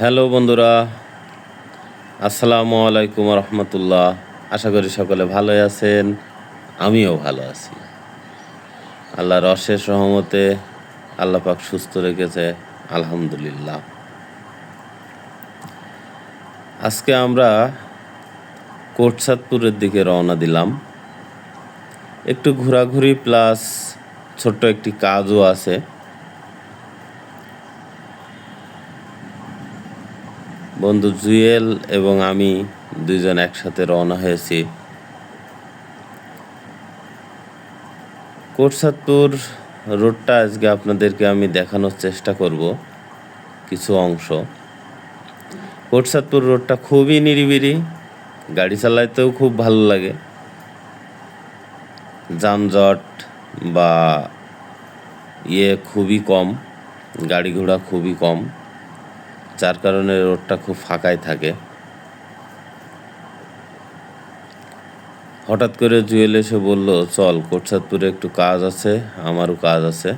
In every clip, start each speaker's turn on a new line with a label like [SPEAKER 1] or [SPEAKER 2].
[SPEAKER 1] Hello বন্ধুরা, আসসালামু আলাইকুম রহমতুল্লাহ। আশা করি সকলে ভালোই আছেন, আমিও ভালো আছি। আল্লাহর অশেষ রহমতে আল্লাহ পাক সুস্থ রেখেছে, আলহামদুলিল্লাহ। আজকে আমরা কোটসাদপুরের দিকে রওনা দিলাম। একটু ঘোরাঘুরি প্লাস ছোট্ট একটি কাজও আছে। বন্ধু জুয়েল এবং আমি দুইজন একসাথে রওনা হয়েছি। কোটসাদপুর রোডটা আজকে আপনাদেরকে আমি দেখানোর চেষ্টা করব কিছু অংশ। কোটসাদপুর রোডটা খুবই নিরিবিলি, গাড়ি চালাইতেও খুব ভালো লাগে। যানজট বা ইয়ে খুবই কম, গাড়ি ঘোড়া খুবই কম। যার কারণে রোডটা খুব ফাঁকাই থাকে। হঠাৎ করে জুয়েল এসে বলল, চল, কোটসাদপুরে একটু কাজ আছে, আমারও কাজ আছে।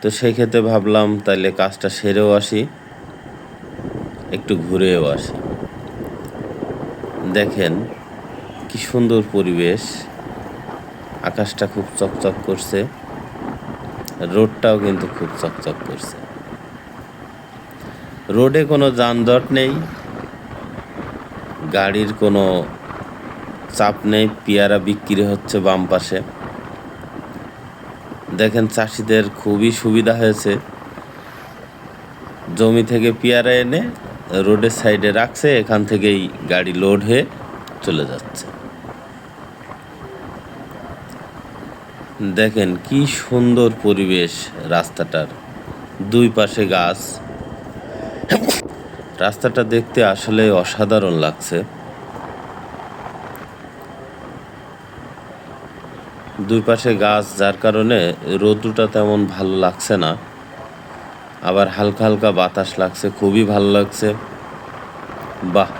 [SPEAKER 1] তো সেই ক্ষেত্রে ভাবলাম, তাইলে কাজটা সেরেও আসি, একটু ঘুরেও আসি। দেখেন, কি সুন্দর পরিবেশ। আকাশটা খুব চকচক করছে, রোডটাও কিন্তু খুব চকচক করছে। রোডে কোনো যানজট নেই, গাড়ির কোনো চাপ নেই, পেয়ারা বিক্রি হচ্ছে বাম পাশে। দেখেন চাষিদের খুবই সুবিধা হয়েছে। জমি থেকে পেয়ারা এনে রোডের সাইডে রাখছে, এখান থেকেই গাড়ি লোড হয়ে চলে যাচ্ছে। দেখেন কি সুন্দর পরিবেশ রাস্তাটার। দুই পাশে গাছ রাস্তাটা দেখতে আসলে অসাধারণ লাগছে। দুই পাশে গাছ, যার কারণে রোদ্রুটা তেমন ভালো লাগছে না। আবার হালকা হালকা বাতাস লাগছে, খুবই ভালো লাগছে। বাহ,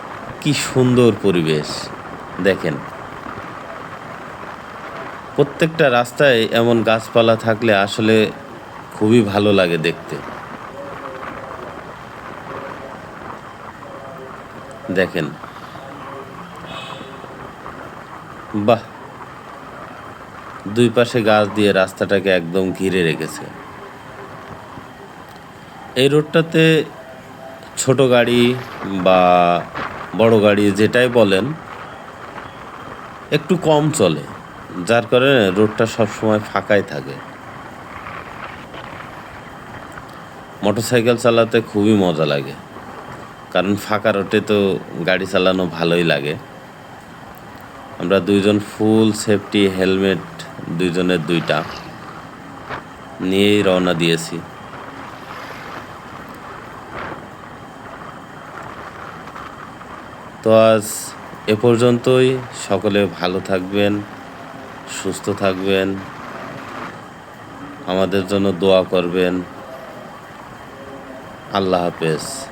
[SPEAKER 1] কি সুন্দর পরিবেশ, দেখেন। প্রত্যেকটা রাস্তায় এমন গাছপালা থাকলে আসলে খুবই ভালো লাগে দেখতে। দেখেন। বাহ। দুই পাশে গাছ দিয়ে রাস্তাটাকে একদম ঘিরে রেখেছে। এই রোডটাতে ছোট গাড়ি বা বড় গাড়ি যেটাই বলেন, একটু কম চলে, যার কারণে রোডটা সবসময় ফাঁকাই থাকে। মোটরসাইকেল চালাতে খুবই মজা লাগে। কারণ ফাঁকা রোডে তো গাড়ি চালানো ভালোই লাগে। আমরা দুইজন ফুল সেফটি হেলমেট দুইজনের দুইটা। নিয়েই রওনা দিয়েছি। তো আজ এ পর্যন্তই। সকলে ভালো থাকবেন, সুস্থ থাকবেন। আমাদের জন্য দোয়া করবেন। আল্লাহ হাফেজ।